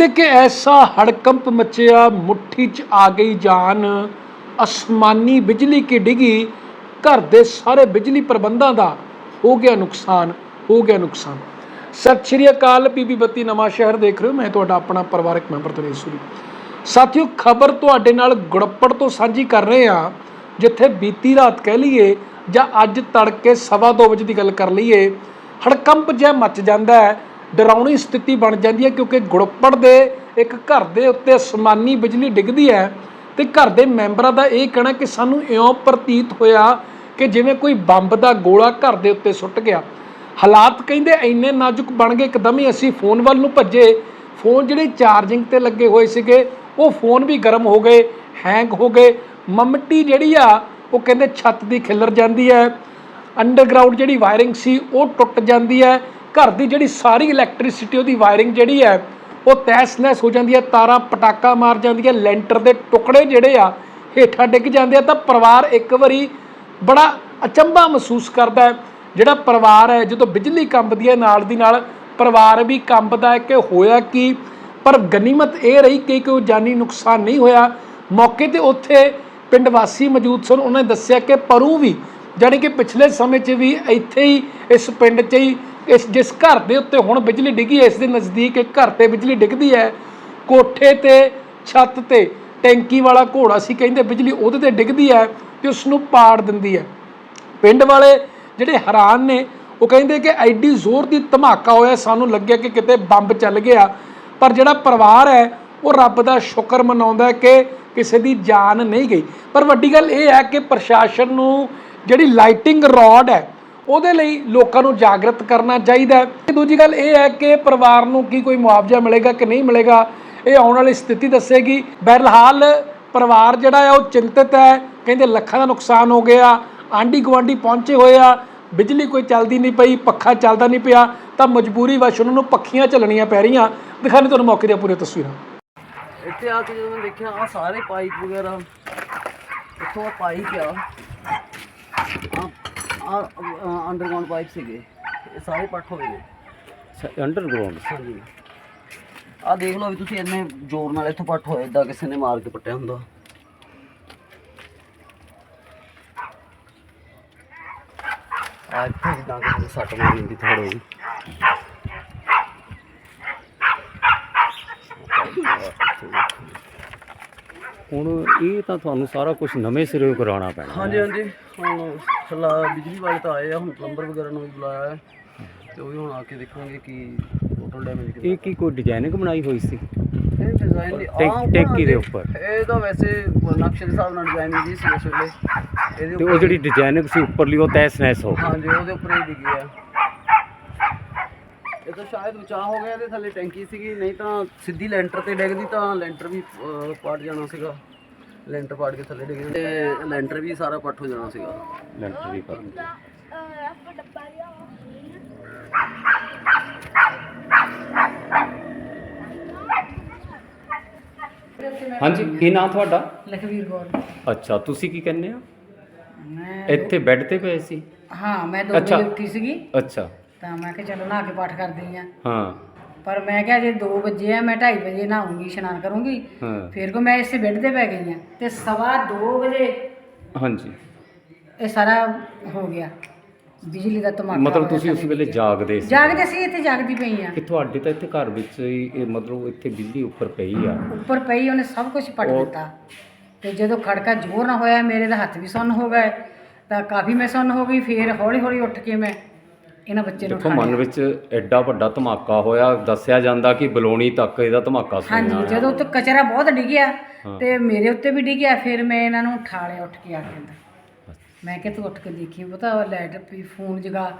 ਕਹਿੰਦੇ ਕਿ ਐਸਾ ਹੜਕੰਪ ਮਚਿਆ, ਮੁੱਠੀ 'ਚ ਆ ਗਈ ਜਾਨ। ਅਸਮਾਨੀ ਬਿਜਲੀ ਕੀ ਡਿਗੀ? ਘਰ ਦੇ ਸਾਰੇ ਬਿਜਲੀ ਪ੍ਰਬੰਧਾਂ ਦਾ ਹੋ ਗਿਆ ਨੁਕਸਾਨ, ਹੋ ਗਿਆ ਨੁਕਸਾਨ। ਸਤਿ ਸ਼੍ਰੀ ਅਕਾਲ ਪੀਪੀ ਬੱਤੀ, ਨਵਾਂ ਸ਼ਹਿਰ ਦੇਖ ਰਹੇ ਹੋ। ਮੈਂ ਤੁਹਾਡਾ ਆਪਣਾ ਪਰਿਵਾਰਕ ਮੈਂਬਰ ਤਨੇਸ਼ ਸੂਰੀ। ਸਾਥੀਓ, ਖਬਰ ਤੁਹਾਡੇ ਨਾਲ ਗੁੜੱਪੜ ਤੋਂ ਸਾਂਝੀ ਕਰ ਰਹੇ ਹਾਂ, ਜਿੱਥੇ ਬੀਤੀ ਰਾਤ ਕਹਿ ਲਈਏ, ਜਾਂ ਅੱਜ ਤੜਕੇ ਸਵਾ ਦੋ ਵਜੇ ਦੀ ਗੱਲ ਕਰ ਲਈਏ, ਹੜਕੰਪ ਜਿਹਾ ਮਚ ਜਾਂਦਾ ਹੈ। ਡਰਾਉਣੀ ਸਥਿਤੀ ਬਣ ਜਾਂਦੀ ਹੈ ਕਿਉਂਕਿ ਗੁੜਪੜ ਦੇ ਇੱਕ ਘਰ ਦੇ ਉੱਤੇ ਅਸਮਾਨੀ ਬਿਜਲੀ ਡਿੱਗਦੀ ਹੈ ਤੇ ਘਰ ਦੇ ਮੈਂਬਰਾਂ ਦਾ ਇਹ ਕਹਿਣਾ ਕਿ ਸਾਨੂੰ ਇਉਂ ਪ੍ਰਤੀਤ ਹੋਇਆ ਕਿ ਜਿਵੇਂ ਕੋਈ ਬੰਬ ਦਾ ਗੋਲਾ ਘਰ ਦੇ ਉੱਤੇ ਸੁੱਟ ਗਿਆ। ਹਾਲਾਤ ਕਹਿੰਦੇ ਇੰਨੇ ਨਾਜ਼ੁਕ ਬਣ ਗਏ, ਇੱਕਦਮ ਹੀ ਅਸੀਂ ਫੋਨ ਵੱਲ ਨੂੰ ਭੱਜੇ। ਫੋਨ ਜਿਹੜੇ ਚਾਰਜਿੰਗ ਤੇ ਲੱਗੇ ਹੋਏ ਸੀਗੇ, ਉਹ ਫੋਨ ਵੀ ਗਰਮ ਹੋ ਗਏ ਹੈਂਗ ਹੋ ਗਏ। ਮਮਟੀ ਜਿਹੜੀ ਆ, ਉਹ ਕਹਿੰਦੇ ਛੱਤ ਦੀ ਖਿਲਰ ਜਾਂਦੀ ਹੈ। ਅੰਡਰਗਰਾਉਂਡ ਜਿਹੜੀ ਵਾਇਰਿੰਗ ਸੀ, ਉਹ ਟੁੱਟ ਜਾਂਦੀ ਹੈ। ਘਰ ਦੀ ਜਿਹੜੀ ਸਾਰੀ ਇਲੈਕਟ੍ਰਿਸਿਟੀ ਉਹਦੀ ਵਾਇਰਿੰਗ ਜਿਹੜੀ ਹੈ, ਉਹ ਤਹਿਸ-ਨਹਿਸ ਹੋ ਜਾਂਦੀ ਹੈ, ਤਾਰਾਂ ਪਟਾਕਾ ਮਾਰ ਜਾਂਦੀਆਂ ਲੈਂਟਰ ਦੇ ਟੁਕੜੇ ਜਿਹੜੇ ਆ, ਹੇਠਾਂ ਡਿੱਗ ਜਾਂਦੇ ਆ, ਤਾਂ ਪਰਿਵਾਰ ਇੱਕ ਵਾਰੀ ਬੜਾ ਅਚੰਭਾ ਮਹਿਸੂਸ ਕਰਦਾ ਹੈ। ਜਿਹੜਾ ਪਰਿਵਾਰ ਹੈ, ਜਦੋਂ ਬਿਜਲੀ ਕੰਬਦੀ ਹੈ ਨਾਲ ਦੀ ਨਾਲ, ਪਰਿਵਾਰ ਵੀ ਕੰਬਦਾ ਹੈ ਕਿ ਹੋਇਆ ਕੀ, ਪਰ ਗਨੀਮਤ ਇਹ ਰਹੀ ਕਿ ਕੋਈ ਜਾਨੀ ਨੁਕਸਾਨ ਨਹੀਂ ਹੋਇਆ। ਮੌਕੇ ਤੇ ਉੱਥੇ ਪਿੰਡ ਵਾਸੀ ਮੌਜੂਦ ਸਨ, ਉਹਨਾਂ ਨੇ ਦੱਸਿਆ ਕਿ ਪਰੂ ਵੀ, ਜਾਣੀ ਕਿ ਪਿਛਲੇ ਸਮੇਂ 'ਚ ਵੀ ਇੱਥੇ ਹੀ, ਇਸ ਪਿੰਡ 'ਚ ਹੀ ਇਸ ਜਿਸ ਘਰ ਦੇ ਉੱਤੇ ਹੁਣ ਬਿਜਲੀ ਡਿੱਗੀ ਹੈ, ਇਸ ਦੇ ਨਜ਼ਦੀਕ ਇੱਕ ਘਰ ਤੇ ਬਿਜਲੀ ਡਿੱਗਦੀ ਹੈ, ਕੋਠੇ ਤੇ, ਛੱਤ ਤੇ, ਟੈਂਕੀ ਵਾਲਾ ਘੋੜਾ ਸੀ, ਕਹਿੰਦੇ ਬਿਜਲੀ ਉਹਦੇ ਤੇ ਡਿੱਗਦੀ ਹੈ ਤੇ ਉਸ ਨੂੰ ਪਾੜ ਦਿੰਦੀ ਹੈ। ਪਿੰਡ ਵਾਲੇ ਜਿਹੜੇ ਹੈਰਾਨ ਨੇ, ਉਹ ਕਹਿੰਦੇ ਕਿ ਐਡੀ ਜ਼ੋਰ ਦੀ ਧਮਾਕਾ ਹੋਇਆ, ਸਾਨੂੰ ਲੱਗਿਆ ਕਿ ਕਿਤੇ ਬੰਬ ਚੱਲ ਗਿਆ, ਪਰ ਜਿਹੜਾ ਪਰਿਵਾਰ ਹੈ, ਉਹ ਰੱਬ ਦਾ ਸ਼ੁਕਰ ਮਨਾਉਂਦਾ ਕਿ ਕਿਸੇ ਦੀ ਜਾਨ ਨਹੀਂ ਗਈ। ਪਰ ਵੱਡੀ ਗੱਲ ਇਹ ਹੈ ਕਿ ਪ੍ਰਸ਼ਾਸਨ ਨੂੰ ਜਿਹੜੀ ਲਾਈਟਿੰਗ ਰੋਡ ਹੈ ਉਹਦੇ ਲਈ ਲੋਕਾਂ ਨੂੰ ਜਾਗਰਤ ਕਰਨਾ ਚਾਹੀਦਾ ਹੈ। ਤੇ ਦੂਜੀ ਗੱਲ ਇਹ ਹੈ ਕਿ ਪਰਿਵਾਰ ਨੂੰ ਕੀ ਕੋਈ ਮੁਆਵਜ਼ਾ ਮਿਲੇਗਾ ਕਿ ਨਹੀਂ ਮਿਲੇਗਾ, ਇਹ ਆਉਣ ਵਾਲੀ ਸਥਿਤੀ ਦੱਸੇਗੀ। ਬਹਰਹਾਲ ਪਰਿਵਾਰ ਜਿਹੜਾ ਹੈ ਉਹ ਚਿੰਤਤ ਹੈ, ਕਹਿੰਦੇ ਲੱਖਾਂ ਦਾ ਨੁਕਸਾਨ ਹੋ ਗਿਆ ਆਂਢੀ ਗੁਆਂਢੀ ਪਹੁੰਚੇ ਹੋਏ ਆ, ਬਿਜਲੀ ਕੋਈ ਚੱਲਦੀ ਨਹੀਂ ਪਈ, ਪੱਖਾ ਚੱਲਦਾ ਨਹੀਂ ਪਿਆ, ਤਾਂ ਮਜਬੂਰੀ ਵਸ਼ ਉਹਨਾਂ ਨੂੰ ਪੱਖੀਆਂ ਚੱਲਣੀਆਂ ਪੈ ਰਹੀਆਂ। ਦਿਖਾਣੇ ਤੁਹਾਨੂੰ ਮੌਕੇ ਦੀਆਂ ਪੂਰੀਆਂ ਤਸਵੀਰਾਂ। ਇੱਥੇ ਆ ਕੇ ਜਦੋਂ ਮੈਂ ਦੇਖਿਆ ਆ ਸਾਰੇ ਪਾਈਪ ਵਗੈਰਾ, ਇੱਥੋਂ ਆ ਪਾਈਪ ਆ। ਅੰਡਰਗਰਾਉਂਡ ਪਾਈਪ ਸੀਗੇ। ਇਹ ਸਾਰੇ ਪੱਟ ਹੋਏ ਨੇ। ਅੰਡਰਗਰਾਉਂਡ ਹਾਂਜੀ। ਆ ਦੇਖ ਲਓ ਵੀ ਤੁਸੀਂ ਇੰਨੇ ਜ਼ੋਰ ਨਾਲ ਇੱਥੋਂ ਪੱਟ ਹੋਏ ਇਦਾਂ ਕਿਸੇ ਨੇ ਮਾਰ ਕੇ ਪੱਟਿਆ ਹੁੰਦਾ। ਆ ਇੱਥੇ ਜਿੱਦਾਂ ਕਿਸੇ ਨੇ ਸੱਟ ਮਾਰੀ ਹੁੰਦੀ ਥੋੜੀ ਹੁਣ ਇਹ ਤਾਂ ਤੁਹਾਨੂੰ ਸਾਰਾ ਕੁਝ ਨਵੇਂ ਸਿਰੋਂ ਕਰਾਉਣਾ ਪੈਣਾ। ਹਾਂਜੀ ਹਾਂਜੀ। ਹੁਣ ਸਲਾ ਬਿਜਲੀ ਵਾਲੇ ਤਾਂ ਆਏ ਆ ਹੁਣ ਪਲੰਬਰ ਵਗੈਰਾ ਨੂੰ ਵੀ ਬੁਲਾਇਆ ਹੈ। ਤੇ ਉਹ ਵੀ ਹੁਣ ਆ ਕੇ ਦੇਖਾਂਗੇ ਕਿ ਟੋਟਲ ਡੈਮੇਜ ਕਿੰਨਾ ਇਹ ਕੀ ਕੋਈ ਡਿਜ਼ਾਈਨਿੰਗ ਬਣਾਈ ਹੋਈ ਸੀ? ਇਹ ਡਿਜ਼ਾਈਨ ਦੀ ਟੈਂਕ- ਆਹ ਟੈਂਕੀ ਦੇ ਉੱਪਰ। ਇਹ ਤਾਂ ਵੈਸੇ ਨਕਸ਼ੇ ਦੇ ਹਿਸਾਬ ਨਾਲ ਡਿਜ਼ਾਈਨ ਦੀ ਸੀ ਉਸ ਵੇਲੇ। ਇਹਦੇ ਤੇ ਉਹ ਉੱਪਰ ਜਿਹੜੀ ਡਿਜ਼ਾਈਨਿੰਗ ਸੀ ਉੱਪਰਲੀ ਉਹ ਤੈਸ ਨੈਸ ਹੋ ਗਈ। ਹਾਂਜੀ ਉਹਦੇ ਉੱਪਰ ਹੀ ਡਿੱਗੀ ਆ। ਇਹ ਤਾਂ ਸ਼ਾਇਦ ਬਚਾਅ ਹੋ ਗਿਆ ਇਹਦੇ ਥੱਲੇ ਟੈਂਕੀ ਸੀਗੀ ਨਹੀਂ ਤਾਂ ਸਿੱਧੀ ਲੈਂਟਰ ਤੇ ਡਿੱਗਦੀ ਤਾਂ ਲੈਂਟਰ ਵੀ ਅਹ, ਪੱਟ ਜਾਣਾ ਸੀਗਾ। ਲੈਂਟਰ ਪਾੜ ਕੇ ਥੱਲੇ ਡਿੱਗ ਤੇ ਲੈਂਟਰ ਵੀ ਸਾਰਾ ਪੱਟ ਹੋ ਜਾਣਾ ਸੀਗਾ। ਲੈਂਟਰ ਵੀ ਕਰ ਹਾਂਜੀ ਕੀ ਨਾਮ ਤੁਹਾਡਾ? ਲਖਵੀਰ ਕੌਰ। ਅੱਛਾ ਤੁਸੀਂ ਕੀ ਕਹਿੰਦੇ ਆ ਮੈਂ ਇੱਥੇ ਬੈੱਡ ਤੇ ਪਏ ਸੀ? ਹਾਂ ਮੈਂ ਦੋ ਅੱਛਾ। ਵਜੇ ਉੱਠੀ ਸੀਗੀ। ਅੱਛਾ। ਤਾਂ ਮੈਂ ਕਿਹਾ ਚਲੋ ਨਹਾ ਕੇ ਪਾਠ ਕਰਦੀ ਆ ਹਾਂ। ਪਰ ਮੈਂ ਕਿਹਾ ਜੇ 2 ਵਜੇ ਆ ਮੈਂ 2:30 ਵਜੇ ਨਹਾਉਂਗੀ ਇਸ਼ਨਾਨ ਕਰੂੰਗੀ। ਹਾਂ। ਫਿਰ ਕੋ ਮੈਂ ਇਸੇ ਬੈੱਡ ਤੇ ਪੈ ਗਈ ਆ ਤੇ ਸਵਾ 2 ਵਜੇ ਹਾਂਜੀ। ਇਹ ਸਾਰਾ ਹੋ ਗਿਆ ਬਿਜਲੀ ਦਾ ਧਮਾਕਾ ਮਤਲਬ ਤੁਸੀਂ ਉਸ ਵੇਲੇ। ਜਾਗਦੇ ਸੀ। ਜਾਗਦੇ ਸੀ ਇੱਥੇ ਜਾਗਦੀ ਪਈ ਆ। ਕਿ ਤੁਹਾਡੇ ਤਾਂ ਇੱਥੇ ਘਰ ਵਿੱਚ ਹੀ ਇਹ ਮਤਲਬ ਇੱਥੇ ਬਿਜਲੀ ਉੱਪਰ ਪਈ ਆ। ਉੱਪਰ ਪਈ ਉਹਨੇ ਸਭ ਕੁਝ ਪਟ ਦਿੱਤਾ। ਤੇ ਜਦੋਂ ਖੜਕਾ ਜ਼ੋਰ ਨਾ ਹੋਇਆ ਮੇਰੇ ਦਾ ਹੱਥ ਵੀ ਸੁੰਨ ਹੋ ਗਏ ਤਾਂ ਕਾਫੀ ਮੈਂ ਸੁੰਨ ਹੋ ਗਈ ਫਿਰ ਹੌਲੀ ਹੌਲੀ ਉੱਠ ਕੇ ਮੈਂ ਇਹਨਾਂ ਬੱਚੇ ਨੂੰ ਦੇਖੋ ਮਨ ਵਿੱਚ ਐਡਾ ਵੱਡਾ ਧਮਾਕਾ ਹੋਇਆ ਦੱਸਿਆ ਜਾਂਦਾ ਕਿ ਬਲੋਣੀ ਤੱਕ ਇਹਦਾ ਧਮਾਕਾ ਸੁਣਿਆ ਹਾਂਜੀ। ਜਦੋਂ ਉੱਤੇ ਕਚਰਾ ਬਹੁਤ ਡਿੱਗਿਆ। ਤੇ ਮੇਰੇ ਉੱਤੇ ਵੀ ਡਿੱਗਿਆ ਫਿਰ ਮੈਂ ਇਹਨਾਂ ਨੂੰ ਉਠਾ ਲਿਆ ਉੱਠ ਕੇ ਆ ਕੇ ਅੰਦਰ। ਮੈਂ ਕਿਹਾ ਤੂੰ ਉੱਠ ਕੇ ਦੇਖੀ ਪਤਾ ਲਾਈਟ ਵੀ ਫੋਨ ਜਗਾ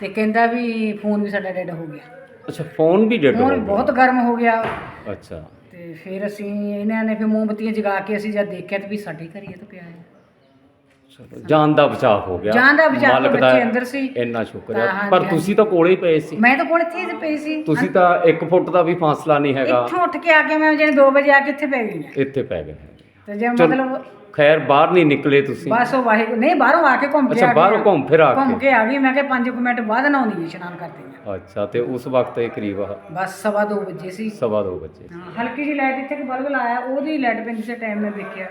ਤੇ ਕਹਿੰਦਾ ਵੀ ਫੋਨ ਵੀ ਸਾਡਾ ਡੈਡ ਹੋ ਗਿਆ। ਅੱਛਾ ਫੋਨ ਵੀ ਡੈਡ ਹੋ ਗਿਆ? ਬਹੁਤ ਗਰਮ ਹੋ ਗਿਆ। ਅੱਛਾ। ਤੇ ਫਿਰ ਅਸੀਂ ਇਹਨਾਂ ਨੇ ਫਿਰ ਮੋਮਬੱਤੀਆਂ ਜਗਾ ਕੇ ਅਸੀਂ ਜਦ ਦੇਖਿਆ ਤੇ ਵੀ ਸਾਡੇ ਘਰ ਹੀ ਤਾਂ ਪਿਆ ਹੈ। ਚਲੋ ਜਾਨ ਦਾ ਬਚਾਅ ਹੋ ਗਿਆ ਜਾਨ ਦਾ ਬਚਾਅ, ਮਾਲਕ ਦਾ ਬੱਚੇ ਅੰਦਰ ਸੀ। ਇੰਨਾ ਸ਼ੁਕਰ ਹੈ ਪਰ ਹਾਂਜੀ। ਤੁਸੀਂ ਤਾਂ ਕੋਲੇ ਹੀ ਪਏ ਸੀ ਮੈਂ ਤਾਂ ਕੋਲ ਇੱਥੇ ਹੀ ਪਈ ਸੀ ਤੁਸੀਂ ਤਾਂ 1 ਫੁੱਟ ਦਾ ਵੀ ਫਾਸਲਾ ਨਹੀਂ ਹੈਗਾ ਇੱਥੋਂ ਉੱਠ ਕੇ ਆ ਕੇ ਮੈਂ ਜਿਹੜੇ 2 ਵਜੇ ਆ ਕੇ ਇੱਥੇ ਪੈ ਗਈ ਹਾਂ ਇੱਥੇ ਪੈ ਗਏ ਤੇ ਜੇ ਚਲੋ। ਮਤਲਬ ਖੈਰ ਬਾਹਰ ਨਹੀਂ ਨਿਕਲੇ ਤੁਸੀਂ ਬਸ ਉਹ ਵਾਹਿਗੁਰੂ ਨਹੀਂ ਬਾਹਰੋਂ ਆ ਕੇ ਘੁੰਮ ਕੇ ਅੱਛਾ, ਆ ਗਈ ਬਾਹਰੋਂ। ਘੁੰਮ ਫਿਰ ਆ ਘੁੰਮ ਕੇ। ਕੇ ਆ ਗਈ ਮੈਂ ਕਿਹਾ 5 ਮਿੰਟ ਬਾਅਦ ਨਹਾਉਂਦੀ ਹਾਂ ਇਸ਼ਨਾਨ ਕਰਦੀ ਹਾਂ ਅੱਛਾ ਤੇ ਉਸ ਵਕਤ ਇਹ ਕਰੀਬ ਬਸ ਸਵਾ ਦੋ ਵਜੇ ਸੀ। ਸਵਾ ਦੋ ਵਜੇ। ਹਾਂ, ਹਲਕੀ ਜਿਹੀ ਲਾਈਟ ਇੱਥੇ ਕਿ ਬਲਬ ਲਾਇਆ ਉਹਦੀ ਲਾਈਟ ਪੈਂਦੀ ਸੀ ਟਾਈਮ ਮੈਂ ਦੇਖਿਆ।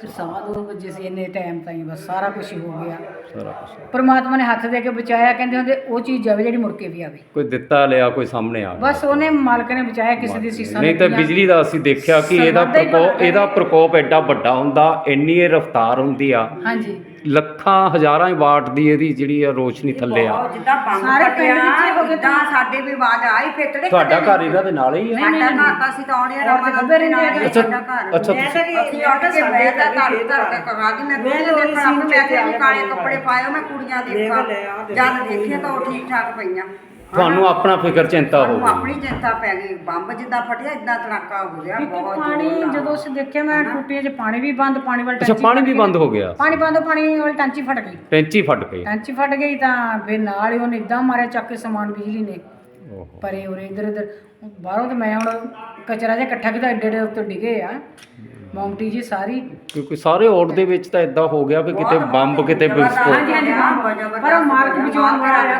ਤੇ ਸਵਾ ਦੋ ਵਜੇ ਸੀ ਇੰਨੇ ਟਾਈਮ ਤਾਈਂ ਬਸ ਸਾਰਾ ਕੁਝ ਹੋ ਗਿਆ। ਸਾਰਾ ਕੁਝ ਪਰਮਾਤਮਾ ਨੇ ਹੱਥ ਦੇ ਕੇ ਬਚਾਇਆ ਕਹਿੰਦੇ ਹੁੰਦੇ ਉਹ ਚੀਜ਼ ਜਾਵੇ ਜਿਹੜੀ ਮੁੜ ਕੇ ਵੀ ਆਵੇ। ਕੋਈ ਦਿੱਤਾ ਲਿਆ ਕੋਈ ਸਾਹਮਣੇ ਆ ਗਿਆ। ਬਸ ਉਹਨੇ ਮਾਲਕ ਨੇ ਬਚਾਇਆ ਕਿਸੇ ਦੀ ਸੀਸਾਂ ਨਹੀਂ ਤਾਂ। ਬਿਜਲੀ ਦਾ ਅਸੀਂ ਦੇਖਿਆ ਕਿ ਇਹਦਾ ਪ੍ਰਕੋਪ ਇਹਦਾ ਪ੍ਰਕੋਪ ਐਡਾ ਵੱਡਾ ਹੁੰਦਾ ਇੰਨੀ ਇਹ ਰਫ਼ਤਾਰ ਹੁੰਦੀ ਆ। ਹਾਂਜੀ। ਲੱਖਾਂ ਹਜ਼ਾਰਾਂ ਵਾਟ ਦੀ ਇਹਦੀ ਜਿਹੜੀ ਆ ਰੋਸ਼ਨੀ ਥੱਲੇ ਆ। ਜਿੱਦਾਂ ਬੰਬ ਸਾਰੇ ਪਿੰਡ ਵਿੱਚ ਹੀ ਹੋ ਗਏ ਜਿੱਦਾਂ ਸਾਡੇ ਵੀ ਆਵਾਜ਼ ਆਈ ਫੇਟੜੇ ਤੁਹਾਡਾ ਘਰ ਇਹਨਾਂ ਦੇ ਨਾਲ ਹੀ ਆ? ਸਾਡਾ ਘਰ ਤਾਂ ਅਸੀਂ ਤਾਂ ਆਉਣੇ ਤੇ ਗੱਭੇ ਰਹਿੰਦੇ ਆ। ਅੱਛਾ, ਸਾਡਾ ਘਰ। ਅੱਛਾ, ਮੈਂ ਤਾਂ ਕਿ ਅਸੀਂ ਉੱਠ ਕੇ ਬਹਿ ਤਾਂ ਧੜ ਧੜ ਕੇ ਕਹਾ ਦੀ ਮੈਂ ਕੁੜੀਆਂ ਦੇਖਣ ਆਪ ਮੈਂ ਕਿ ਵੀ ਕਾਲੇ ਕੱਪੜੇ ਪਾਏ ਮੈਂ ਕੁੜੀਆਂ ਦੇਖਾਂ ਜਦ ਦੇਖੇ ਤਾਂ ਉਹ ਠੀਕ ਠਾਕ ਪਈਆਂ। ਤੁਹਾਨੂੰ ਆਪਣਾ ਫਿਕਰ ਚਿੰਤਾ ਹੋ ਸਾਨੂੰ ਗਈ ਆਪਣੀ ਚਿੰਤਾ ਪੈ ਗਈ ਬੰਬ ਜਿੱਦਾਂ ਫਟਿਆ ਇਦਾਂ ਧੜਾਕਾ ਹੋ ਗਿਆ ਕਿਉਂਕਿ ਬਹੁਤ ਪਾਣੀ ਜ਼ੋਰ ਨਾਲ। ਜਦੋਂ ਅਸੀਂ ਦੇਖਿਆ ਮੈਂ ਟੂਟੀਆਂ 'ਚ ਪਾਣੀ ਵੀ ਬੰਦ ਪਾਣੀ ਵਾਲੀ ਅੱਛਾ ਟੈਂਕੀ ਪਾਣੀ ਵੀ ਫਟ ਬੰਦ ਗਈ। ਹੋ ਗਿਆ। ਪਾਣੀ ਬੰਦ ਪਾਣੀ ਵਾਲੀ ਟੈਂਕੀ ਫਟ ਗਈ। ਟੈਂਚੀ ਫਟ ਗਈ। ਟੈਂਕੀ ਫਟ ਗਈ ਤਾਂ ਫਿਰ ਨਾਲ ਹੀ ਉਹਨੇ ਇਦਾਂ ਮਾਰਿਆ ਚੱਕ ਕੇ ਸਮਾਨ ਬਿਜਲੀ ਨੇ। ਓਹੋ। ਪਰੇ ਉਰੇ ਇਧਰ ਇਧਰ ਬਾਹਰੋਂ ਤੇ ਮੈਂ ਹੁਣ ਕਚਰਾ ਜਿਹਾ ਇਕੱਠਾ ਕੀਤਾ ਏਡੇ ਏਡੇ ਉੱਤੇ ਡਿੱਗੇ ਆ। ਮੌਂਟੀ ਜੀ ਸਾਰੀ ਕਿਉਂਕਿ ਸਾਰੇ ਔੜ ਦੇ ਵਿੱਚ ਤਾਂ ਇਦਾਂ ਹੋ ਗਿਆ ਵੀ ਕਿਤੇ ਬੰਬ ਕਿਤੇ ਵਿਸਫੋਟ ਹਾਂਜੀ, ਹਾਂਜੀ, ਹਾਂ। ਪਰ ਉਹ ਬਚਾਉਣ ਵਾਲਾ ਮਾਲਕ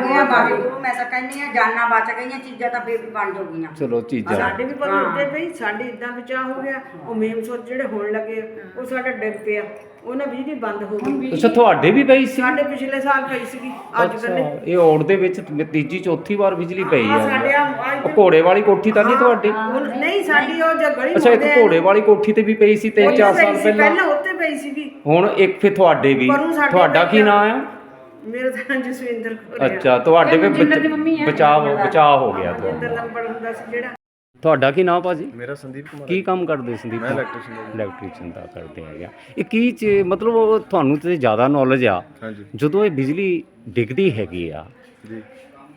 ਹੈ, ਬਹੁਤ ਵਾਹਿਗੁਰੂ ਮੈਂ ਤਾਂ ਕਹਿੰਦੀ ਆ ਜਾਨਾਂ ਬਚ ਗਈਆਂ ਚੀਜ਼ਾਂ ਤਾਂ ਫੇਰ ਵੀ ਬਣ ਜੋਗੀਆਂ ਚਲੋ ਚੀਜ਼ਾਂ ਸਾਡੇ ਵੀ ਪਰ ਉੱਤੇ ਪਈ ਸਾਡੇ ਇਦਾਂ ਬਚਾਅ ਹੋ ਗਿਆ। ਉਹ ਮੇਮ ਸੋਚ ਜਿਹੜੇ ਹੋਣ ਲੱਗੇ ਉਹ ਸਾਡਾ ਡਿੱਗ ਪਿਆ। ਉਹਨਾਂ ਬਿਜਲੀ ਬੰਦ ਹੋ ਗਈ। ਅੱਛਾ ਤੁਹਾਡੇ ਵੀ ਪਈ ਸੀ? ਸਾਡੇ ਪਿਛਲੇ ਸਾਲ ਪਈ ਸੀਗੀ ਅੱਜ ਅੱਛਾ ਕੱਲ੍ਹ। ਇਹ ਔੜ ਦੇ ਵਿੱਚ ਤੀਜੀ ਚੌਥੀ ਵਾਰ ਬਿਜਲੀ ਪਈ ਆ। ਸਾਡੇ ਆ ਆ ਅੱਜ ਉਹ ਘੋੜੇ ਵਾਲੀ ਕੋਠੀ ਤਾਂ ਨਹੀਂ ਤੁਹਾਡੀ? ਹੁਣ- ਨਹੀਂ ਸਾਡੀ ਉਹ ਜੇ ਗਲੀ ਅੱਛਾ ਇੱਕ ਮੁੜਦੇ ਆ, ਘੋੜੇ ਵਾਲੀ ਕੋਠੀ ਤੇ ਵੀ ਪਈ ਸੀ 3-4 ਉੱਥੇ ਸਾਲ ਪਈ ਸੀ, ਪਹਿਲਾਂ? ਪਹਿਲਾਂ ਉੱਤੇ ਪਈ ਸੀਗੀ। ਹੁਣ ਇੱਕ ਫਿਰ ਤੁਹਾਡੇ ਵੀ। ਪਰੋਂ ਸਾਡੇ ਤੁਹਾਡਾ ਕੀ ਪਈ ਆ। ਨਾਮ ਆ? ਮੇਰੇ ਤਾਂ ਜਸਵਿੰਦਰ ਆ। ਅੱਛਾ ਤੁਹਾਡੇ ਵੀ। ਬਚਾਅ ਬਚਾਅ ਹੋ ਗਿਆ ਤੁਹਾਡਾ। ਜਸਵਿੰਦਰ ਨੰਬਰ ਹੁੰਦਾ ਸੀ ਜਿਹੜਾ। ਤੁਹਾਡਾ ਕੀ ਨਾਮ ਭਾਜੀ? ਮੇਰਾ ਸੰਦੀਪ ਕੁਮਾਰ। ਕੀ ਕੰਮ ਕਰਦੇ ਸੰਦੀਪ ਮੈਂ electrician ਹਾਂ। ਇਲੈਕਟ੍ਰੀਸ਼ੀਅਨ ਦਾ ਕਰਦੇ ਹੈਗੇ ਇਹ ਕੀ ਚ- ਮਤਲਬ ਉਹ ਤੁਹਾਨੂੰ ਤੇ ਜ਼ਿਆਦਾ ਨੌਲੇਜ ਆ। ਹਾਂਜੀ। ਜਦੋਂ ਇਹ ਬਿਜਲੀ ਡਿੱਗਦੀ ਹੈਗੀ ਆ ਜੀ।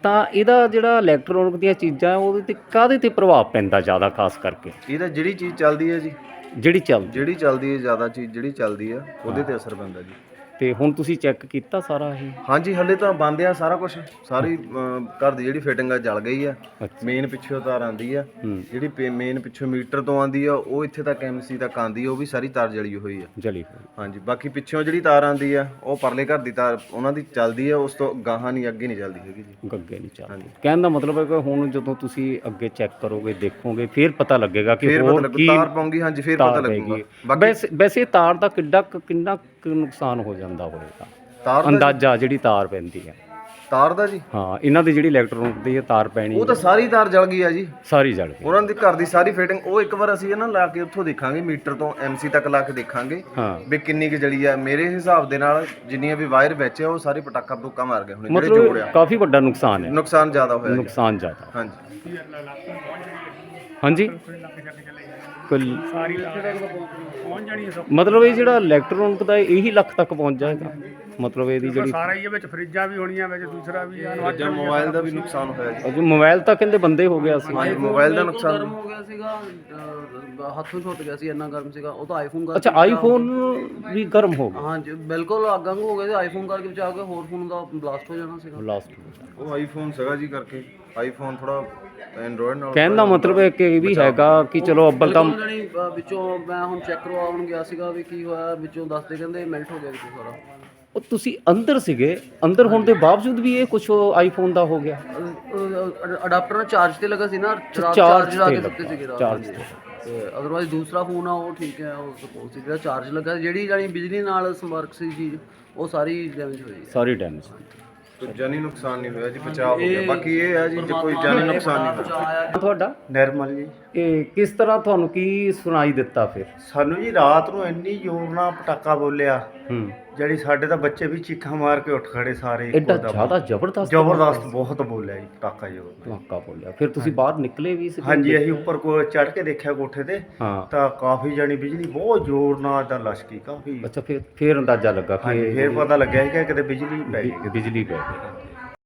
ਤਾਂ ਇਹਦਾ ਜਿਹੜਾ ਇਲੈਕਟ੍ਰੋਨਿਕ ਦੀਆਂ ਚੀਜ਼ਾਂ ਉਹਦੇ ਤੇ ਕਾਹਦੇ ਤੇ ਪ੍ਰਭਾਵ ਪੈਂਦਾ ਜ਼ਿਆਦਾ ਖਾਸ ਕਰਕੇ? ਇਹਦਾ ਜਿਹੜੀ ਚੀਜ਼ ਚੱਲਦੀ ਹੈ ਜੀ। ਜਿਹੜੀ ਚੱਲਦੀ। ਜਿਹੜੀ ਚੱਲਦੀ ਹੈ ਜ਼ਿਆਦਾ ਚੀਜ਼ ਜਿਹੜੀ ਚੱਲਦੀ ਆ ਉਹਦੇ ਤੇ ਅਸਰ ਪੈਂਦਾ ਜੀ। ਤੇ ਹੁਣ ਤੁਸੀਂ ਚੈੱਕ ਕੀਤਾ ਸਾਰਾ ਇਹ? ਹਾਂਜੀ ਹੱਲੇ ਤਾਂ ਬੰਦ ਆ ਸਾਰਾ ਕੁਝ ਸਾਰੀ ਅਮ, ਘਰ ਦੀ ਜਿਹੜੀ ਫਿਟਿੰਗ ਆ ਜਲ ਗਈ ਆ। ਅੱਛਾ। ਮੇਨ ਪਿੱਛੋਂ ਤਾਰ ਆਂਦੀ ਆ। ਹੂੰ। ਜਿਹੜੀ ਮੇਨ ਪਿੱਛੋਂ ਮੀਟਰ ਤੋਂ ਆਂਦੀ ਆ ਉਹ ਇੱਥੇ ਤੱਕ ਐਮਸੀ ਤੱਕ ਆਂਦੀ ਆ ਉਹ ਵੀ ਸਾਰੀ ਤਾਰ ਜਲੀ ਹੋਈ ਆ। ਜਲੀ ਹੋਈ। ਹਾਂਜੀ ਬਾਕੀ ਪਿੱਛੋਂ ਜਿਹੜੀ ਤਾਰ ਆਂਦੀ ਆ ਉਹ ਪਰਲੇ ਘਰ ਦੀ ਤਾਰ ਉਹਨਾਂ ਦੀ ਚੱਲਦੀ ਆ ਉਸ ਤੋਂ ਗਾਹਾਂ ਨਹੀਂ ਅੱਗੇ ਨਹੀਂ ਚੱਲਦੀ ਹੈਗੀ ਜੀ। ਗੱਗੇ ਨਹੀਂ ਚੱਲਦੀ। ਕਹਿਣ ਦਾ ਮਤਲਬ ਹੈ ਕਿ ਹੁਣ ਜਦੋਂ ਤੁਸੀਂ ਅੱਗੇ ਚੈੱਕ ਕਰੋਗੇ ਦੇਖੋਗੇ ਫਿਰ ਪਤਾ ਲੱਗੇਗਾ ਕਿ ਫੇਰ ਪਤਾ ਹੋਰ ਲੱਗੂ ਕੀ ਤਾਰ ਪਾਉਂਗੀ ਹਾਂਜੀ ਫੇਰ ਪਤਾ ਤਾਰ ਲੱਗੂਗਾ। ਬਾਕੀ ਵੈਸੇ ਵੈਸੇ ਤਾਰ ਦਾ ਕਿੱਡਾ ਕੁ- ਕਿੰਨਾ ਕੁ ਨੁਕਸਾਨ ਹੋ ਜਾਂਦਾ? ਹੋਵੇਗਾ। ਤਾਰ ਦਾ ਅੰਦਾਜ਼ਾ ਜਿਹੜੀ ਤਾਰ ਪੈਂਦੀ ਹੈ। ਤਾਰ ਦਾ ਜੀ? ਹਾਂ ਇਹਨਾਂ ਦੀ ਜਿਹੜੀ ਇਲੈਕਟ੍ਰੋਨਿਕ ਦੀ ਇਹ ਤਾਰ ਪੈਣੀ ਉਹ ਤਾਂ ਸਾਰੀ ਤਾਰ ਜਲ ਗਈ ਆ ਜੀ। ਸਾਰੀ ਜਲ ਗਈ। ਉਹਨਾਂ ਦੀ ਘਰ ਦੀ ਸਾਰੀ ਫਿਟਿੰਗ ਉਹ ਇੱਕ ਵਾਰ ਅਸੀਂ ਇਹ ਨਾ ਲਾ ਕੇ ਉੱਥੋਂ ਦੇਖਾਂਗੇ ਮੀਟਰ ਤੋਂ ਐਮਸੀ ਤੱਕ ਲਾ ਕੇ ਦੇਖਾਂਗੇ ਹਾਂ। ਵੀ ਕਿੰਨੀ ਕੁ ਜਲੀ ਆ। ਮੇਰੇ ਹਿਸਾਬ ਦੇ ਨਾਲ ਜਿੰਨੀਆਂ ਵੀ ਵਾਇਰ ਵਿੱਚ ਆ ਉਹ ਸਾਰੇ ਪਟਾਕਾ ਪਟੂਕਾ ਮਾਰ ਗਏ ਹੁਣ ਜਿਹੜੇ ਮਤਲਬ ਜੋੜਿਆ ਕਾਫੀ ਵੱਡਾ ਨੁਕਸਾਨ ਹੈ। ਨੁਕਸਾਨ ਜ਼ਿਆਦਾ ਹੋਇਆ ਜੀ। ਨੁਕਸਾਨ ਜ਼ਿਆਦਾ। ਹਾਂਜੀ। ਹਾਂਜੀ। ਕੁੱਲ ਮਤਲਬ ਇਹ ਜਿਹੜਾ ਇਲੈਕਟ੍ਰੋਨਿਕ ਦਾ ਇਹੀ ਲੱਖ ਤੱਕ ਪਹੁੰਚ ਜਾਏਗਾ। ਮਤਲਬ ਇਹਦੀ ਜਿਹੜੀ ਸਾਰਾ ਹੀ ਇਹ ਵਿੱਚ ਫਰਿੱਜਾਂ ਵੀ ਹੋਣੀਆਂ ਵਿੱਚ ਦੂਸਰਾ ਵੀ ਜਾਂ ਮੋਬਾਈਲ ਦਾ ਵੀ ਨੁਕਸਾਨ ਹੋਇਆ ਜੀ। ਅਜੇ ਮੋਬਾਈਲ ਤਾਂ ਕਹਿੰਦੇ ਬੰਦੇ ਹੋ ਗਿਆ ਸੀ। ਹਾਂਜੀ ਮੋਬਾਈਲ ਦਾ ਨੁਕਸਾਨ। ਗਰਮ ਹੋ ਗਿਆ ਸੀਗਾ ਅਹ, ਹੱਥੋਂ ਛੁੱਟ ਗਿਆ ਸੀ ਇੰਨਾ ਗਰਮ ਸੀਗਾ। ਉਹ ਤਾਂ ਆਈਫੋਨ ਕਰਕੇ ਅੱਛਾ ਆਈਫੋਨ ਵੀ ਗਰਮ ਹੋ ਗਿਆ। ਹਾਂਜੀ ਬਿਲਕੁਲ ਅੱਗੰਗ ਹੋ ਗਿਆ ਸੀ ਆਈਫੋਨ ਕਰਕੇ ਬਚਾ ਕੇ ਹੋਰ ਫੋਨ ਦਾ ਬਲਾਸਟ ਹੋ ਜਾਣਾ ਸੀਗਾ। ਲਾਸਟ ਉਹ ਆਈਫੋਨ ਸੀਗਾ ਜੀ ਕਰਕੇ। ਆਈਫੋਨ ਥੋੜਾ ਐਂਡਰੋਇਡ ਨਾਲ ਕਹਿਣ ਦਾ ਮਤਲਬ ਹੈ ਕਿ ਇਹ ਵੀ ਹੈਗਾ ਕਿ ਚਲੋ ਅੱਬਲ ਤਾਂ ਬਿਲਕੁਲ ਜਾਣੀ ਅਹ, ਵਿੱਚੋਂ ਮੈਂ ਹੁਣ ਚੈੱਕ ਕਰਵਾਉਣ ਗਿਆ ਸੀਗਾ ਵੀ ਕੀ ਹੋਇਆ ਵਿੱਚੋਂ ਦੱਸਦੇ ਕਹਿੰਦੇ ਮੈਲਟ ਹੋ ਗਿਆ ਵਿੱਚੋਂ ਸਾਰਾ। ਉਹ ਤੁਸੀਂ ਅੰਦਰ ਸੀਗੇ ਅੰਦਰ ਹੋਣ ਦੇ ਬਾਵਜੂਦ ਵੀ ਇਹ ਕੁਝ ਆਈਫੋਨ ਦਾ ਹੋ ਗਿਆ। ਅਡਾਪਟਰ ਨਾਲ ਚਾਰਜ ਤੇ ਲੱਗਾ ਸੀ ਨਾ ਚਾਰਜ ਲਾ ਤੇ ਕੇ ਦਿੱਤੇ ਸੀਗੇ ਰਾਤ। charge ਨੂੰ। ਤੇ। ਅਦਰਵਾਈਜ਼ ਦੂਸਰਾ ਫੋਨ ਆ ਉਹ ਠੀਕ ਹੈ ਉਹ ਸਪੋਜ਼ ਸੀ ਜਿਹੜਾ ਚਾਰਜ ਲੱਗਾ। ਜਿਹੜੀ ਜਾਨੀ ਬਿਜਲੀ ਨਾਲ ਸੰਪਰਕ ਸੀ ਚੀਜ਼ ਉਹ ਸਾਰੀ ਡੈਮੇਜ ਹੋਈ ਹੈ। ਸਾਰੀ ਡੈਮੇਜ ਕੋਈ ਜਾਨੀ ਨੁਕਸਾਨ ਨਹੀਂ ਹੋਇਆ ਜੀ ਬਚਾਅ ਹੋ ਗਿਆ। ਬਾਕੀ ਇਹ ਹੈ ਜੀ ਜੇ ਕੋਈ ਜਾਨੀ ਨੁਕਸਾਨ ਨਹੀਂ ਹੋਇਆ। ਤੁਹਾਡਾ? ਨਿਰਮਲ ਜੀ। ਇਹ ਕਿਸ ਤਰ੍ਹਾਂ ਤੁਹਾਨੂੰ ਕੀ ਸੁਣਾਈ ਦਿੱਤਾ ਫਿਰ? ਸਾਨੂੰ ਜੀ ਰਾਤ ਨੂੰ ਇੰਨੀ ਜ਼ੋਰ ਨਾਲ ਪਟਾਕਾ ਬੋਲਿਆ। ਹੂੰ। ਜਿਹੜੀ ਸਾਡੇ ਤਾਂ ਬੱਚੇ ਵੀ ਚੀਖਾਂ ਮਾਰ ਕੇ ਉੱਠ ਖੜੇ ਸਾਰੇ ਇੱਕੋ ਐਡਾ ਦਮ। ਜ਼ਿਆਦਾ ਜ਼ਬਰਦਸਤ ਜ਼ਬਰਦਸਤ ਬਹੁਤ ਬੋਲਿਆ ਜੀ ਪਟਾਕਾ ਜ਼ੋਰ ਨਾਲ ਧਮਾਕਾ ਬੋਲਿਆ। ਫਿਰ ਤੁਸੀਂ ਬਾਹਰ ਨਿਕਲੇ ਵੀ ਸੀ ਹਾਂਜੀ ਅਸੀਂ ਉੱਪਰ ਕੋ ਚੜ ਕੇ ਦੇਖਿਆ ਕੋਠੇ ਤੇ ਹਾਂ। ਤਾਂ ਕਾਫੀ ਜਾਨੀ ਬਿਜਲੀ ਬਹੁਤ ਜ਼ੋਰ ਨਾਲ ਤਾਂ ਲਸ਼ਕੀ ਕਾਫੀ। ਅੱਛਾ ਫਿਰ ਫਿਰ ਅੰਦਾਜ਼ਾ ਲੱਗਾ ਹਾਂਜੀ ਕਿ ਫੇਰ ਪਤਾ ਲੱਗਿਆ ਸੀ ਕਿ ਕਿਤੇ ਬਿਜਲੀ ਪੈ ਗਈ। ਬਿਜਲੀ ਪੈ ਗਈ।